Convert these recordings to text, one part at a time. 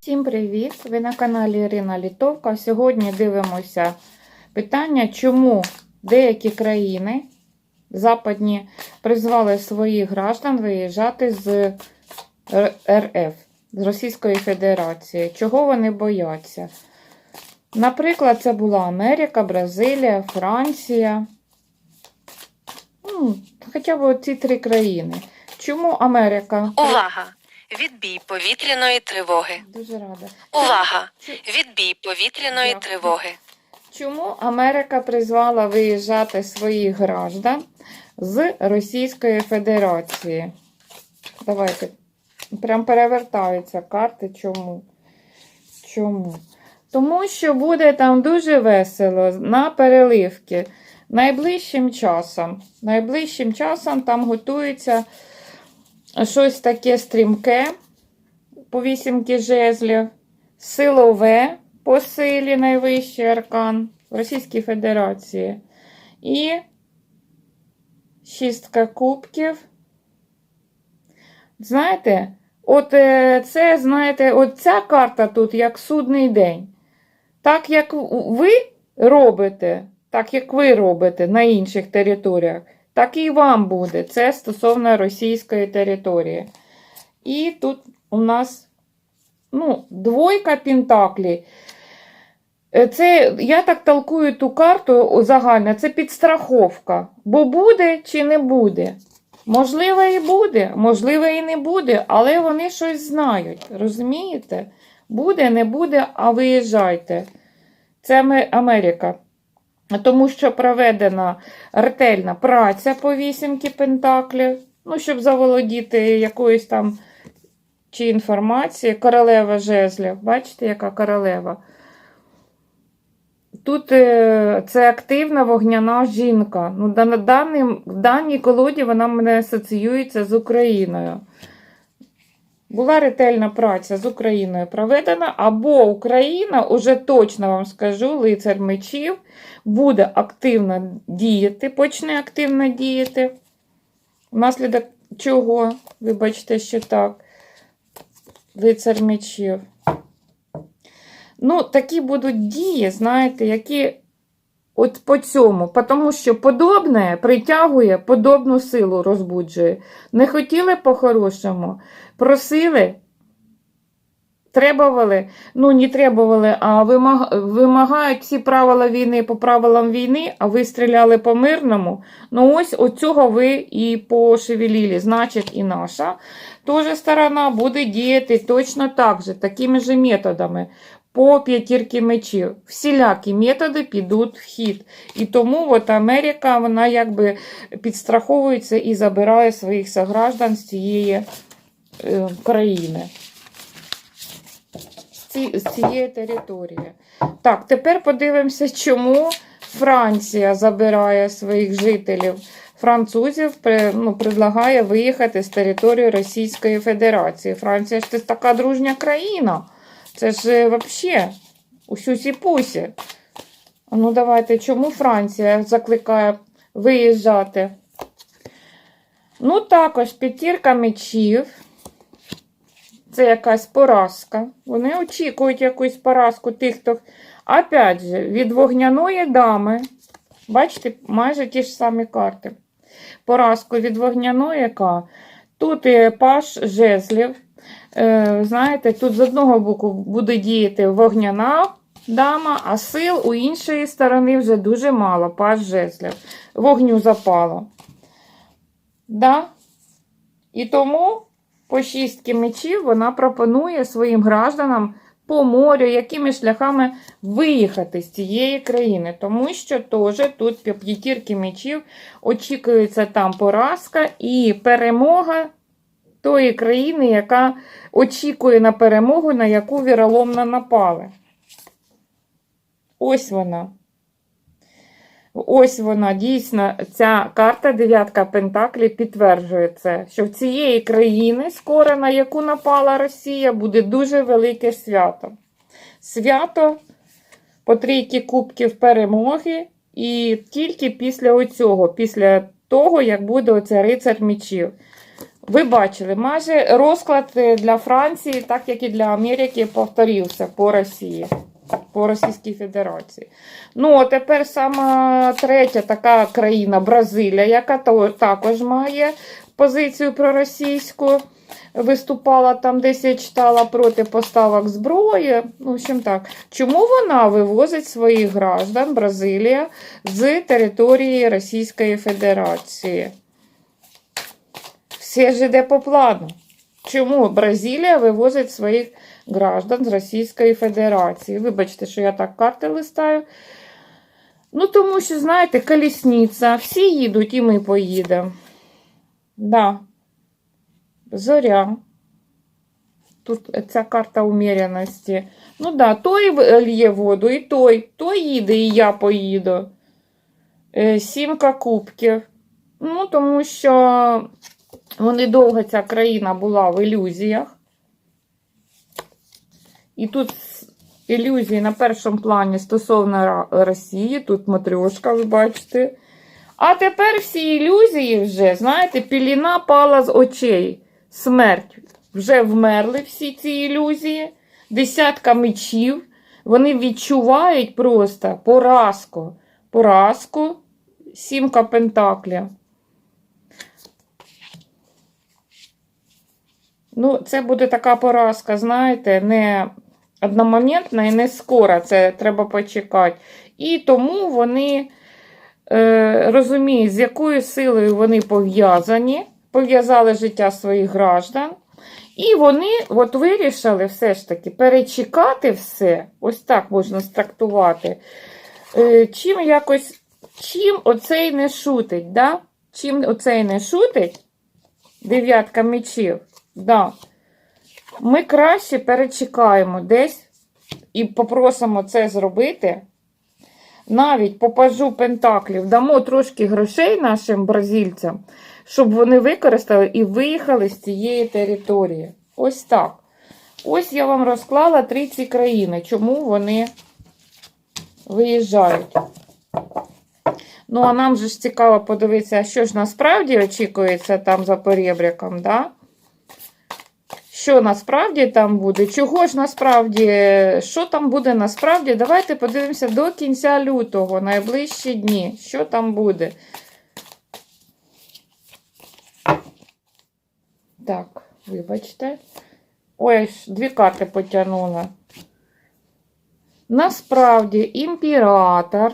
Всім привіт! Ви на каналі Ірина Літовка. Сьогодні дивимося питання, чому деякі країни западні призвали своїх граждан виїжджати з РФ, з Російської Федерації. Чого вони бояться? Наприклад, це була Америка, Бразилія, Франція. Хоча б ці три країни. Чому Америка? Увага! Відбій повітряної тривоги. Дуже рада. Увага! Відбій повітряної Дякую. тривоги. Чому Америка призвала виїжджати своїх граждан з Російської Федерації? Давайте. Прям перевертаються карти. Чому? Чому? Тому що буде там дуже весело на переливки. Найближчим часом. Найближчим часом там готується щось таке стрімке по вісімки жезлів, силове по силі найвищий аркан в Російській Федерації. І шістка кубків. Знаєте, от е, це, знаєте, от ця карта тут як судний день. Так як ви робите, так як ви робите на інших територіях, так і вам буде. Це стосовно російської території. І тут у нас ну, двойка пентаклей. Е, Це, я так толкую ту карту загально, це підстраховка. Бо буде чи не буде. Можливо, і буде, можливо, і не буде, але вони щось знають. Розумієте? Буде, не буде, а виїжджайте. Це Аме- Америка. Тому що проведена ретельна праця по вісімки пентаклів, ну, щоб заволодіти якоюсь там чи інформації. Королева жезлів. Бачите, яка королева? Тут е, це активна вогняна жінка. Ну, на даній колоді вона мене асоціюється з Україною. Була ретельна праця з Україною проведена, або Україна, уже точно вам скажу, лицар мечів, буде активно діяти, почне активно діяти. Внаслідок чого, вибачте, що так, лицар мечів. Ну, такі будуть дії, знаєте, які от по цьому, тому що подобне притягує, подобну силу розбуджує. Не хотіли по-хорошому, просили, требували, ну не требували, а вимаг- вимагають всі правила війни по правилам війни, а ви стріляли по мирному. Ну ось от цього ви і пошевелили. Значить, і наша теж сторона буде діяти точно так же, такими же методами по п'ятірки мечів. Всілякі методи підуть в хід. І тому от Америка вона якби підстраховується і забирає своїх сограждан з цієї е, країни. З, ці, з цієї території. Так, тепер подивимося, чому Франція забирає своїх жителів. Французів ну, предлагає виїхати з території Російської Федерації. Франція ж це така дружня країна. Це ж взагалі усю сіпусі. А Ну, давайте, чому Франція закликає виїжджати? Ну, також п'ятірка мечів. Це якась поразка. Вони очікують якусь поразку тих, хто. Опять же, від вогняної дами. Бачите, майже ті ж самі карти. Поразку від вогняної яка. Тут і паш жезлів. Е, знаєте, тут з одного боку буде діяти вогняна дама, а сил у іншої сторони вже дуже мало, паш жезлів. Вогню запало. Да? І тому по шістки мечів вона пропонує своїм гражданам по морю, якими шляхами виїхати з цієї країни. Тому що теж тут п'ятірки мечів очікується там поразка і перемога тої країни, яка очікує на перемогу, на яку віроломно напали. Ось вона. Ось вона, дійсно, ця карта дев'ятка Пентаклі підтверджує це, що в цієї країни, скоро на яку напала Росія, буде дуже велике свято. Свято по трійки кубків перемоги І тільки після оцього, після того, як буде оце рицар мечів. Ви бачили, майже розклад е, для Франції, так як і для Америки, повторився по Росії, по Російській Федерації. Ну, а тепер сама третя така країна Бразилія, яка також має позицію проросійську. Виступала там, десь я читала проти поставок зброї. В общем так. Чому вона вивозить своїх граждан Бразилія з території Російської Федерації? Все ж іде по плану. Чому Бразилія вивозить своїх граждан з Російської Федерації? Вибачте, що я так карти листаю. Ну, тому що, знаєте, колісниця, всі їдуть, і ми поїдемо. Да. Зоря. Тут ця карта уміряності. Ну да, той лє воду, і той. Той їде, і я поїду. Е, Сімка кубків. Ну, тому що вони довго ця країна була в ілюзіях. І тут ілюзії на першому плані стосовно Росії. Тут матрьошка, ви бачите. А тепер всі ілюзії вже, знаєте, піліна пала з очей. Смерть. Вже вмерли всі ці ілюзії. Десятка мечів. Вони відчувають просто поразку. Поразку. Сімка пентаклів. Ну, це буде така поразка, знаєте, не одномоментна і не скоро. Це треба почекати. І тому вони е, розуміють, з якою силою вони пов'язані, пов'язали життя своїх граждан. І вони от вирішили все ж таки перечекати все, ось так можна страктувати. Е, чим якось, чим оцей не шутить, да? чим оцей не шутить, дев'ятка мечів, да. ми краще перечекаємо десь і попросимо це зробити. Навіть по пажу пентаклів дамо трошки грошей нашим бразильцям, щоб вони використали і виїхали з цієї території. Ось так. Ось я вам розклала три ці країни, чому вони виїжджають. Ну, а нам же ж цікаво подивитися, що ж насправді очікується там за поребряком, да? Що насправді там буде? Чого ж насправді, що там буде насправді? Давайте подивимося до кінця лютого, найближчі дні. Що там буде? Так, вибачте. Ой, дві карти потягнула. Насправді, імператор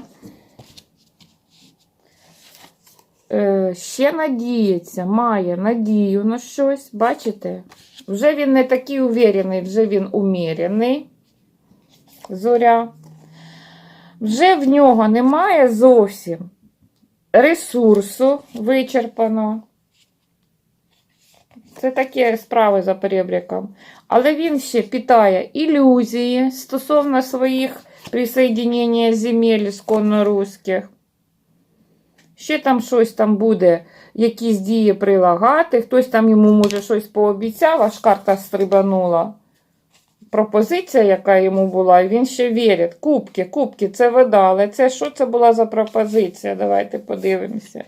ще надіється, має надію на щось, бачите? Вже він не такий уверений, вже він умірений. Зоря. Вже в нього немає зовсім ресурсу вичерпано. Це такі справи за перебряком. Але він ще питає ілюзії стосовно своїх присоединення земель ісконно-руських. Ще там щось там буде, якісь дії прилагати. Хтось там йому, може, щось пообіцяв, аж карта стрибанула. Пропозиція, яка йому була, і він ще вірить. Кубки, кубки, це вода. Але це що це була за пропозиція? Давайте подивимося.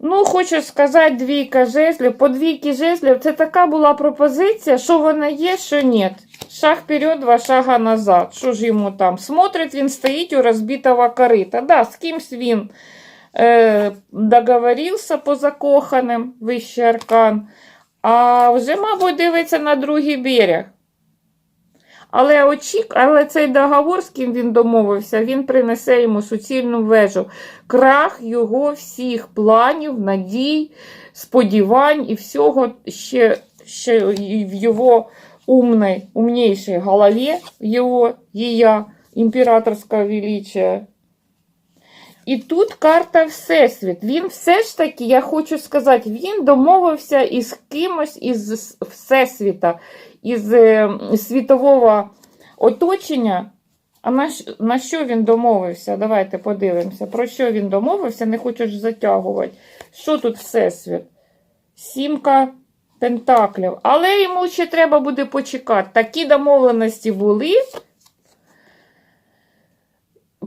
Ну, хочу сказати, двійка жезлів. По двійки жезлів це така була пропозиція, що вона є, що ні. Шаг вперед, два шага назад. Що ж йому там? Смотрить, він стоїть у розбитого корита. Да, з кимсь він е, договорився по закоханим, вищий аркан. А вже, мабуть, дивиться на другий берег. Але, очік... Але цей договор, з ким він домовився, він принесе йому суцільну вежу. Крах його всіх планів, надій, сподівань і всього ще, ще в його умной, умнейшей голові, його, її імператорського величия. І тут карта Всесвіт. Він все ж таки, я хочу сказати, він домовився із кимось із Всесвіта, із е, світового оточення. А на що він домовився? Давайте подивимося. Про що він домовився? Не хочу ж затягувати. Що тут Всесвіт? Сімка пентаклів. Але йому ще треба буде почекати. Такі домовленості були.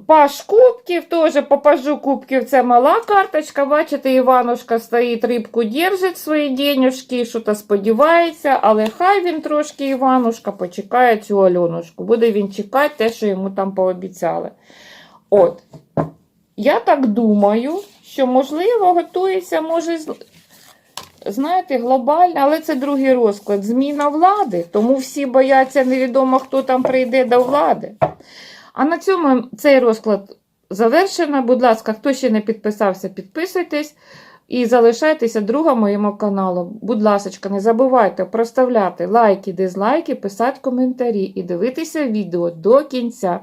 Паш кубків, теж попажу кубків, це мала карточка. Бачите, Іванушка стоїть, рибку держить свої денюжки, що-то сподівається, але хай він трошки, Іванушка, почекає цю Альонушку. Буде він чекати те, що йому там пообіцяли. От. Я так думаю, що, можливо, готується, може, знаєте, глобально, але це другий розклад. Зміна влади, тому всі бояться, невідомо, хто там прийде до влади. А на цьому цей розклад завершено. Будь ласка, хто ще не підписався, підписуйтесь і залишайтеся другом моєму каналу. Будь ласка, не забувайте проставляти лайки, дизлайки, писати коментарі і дивитися відео до кінця.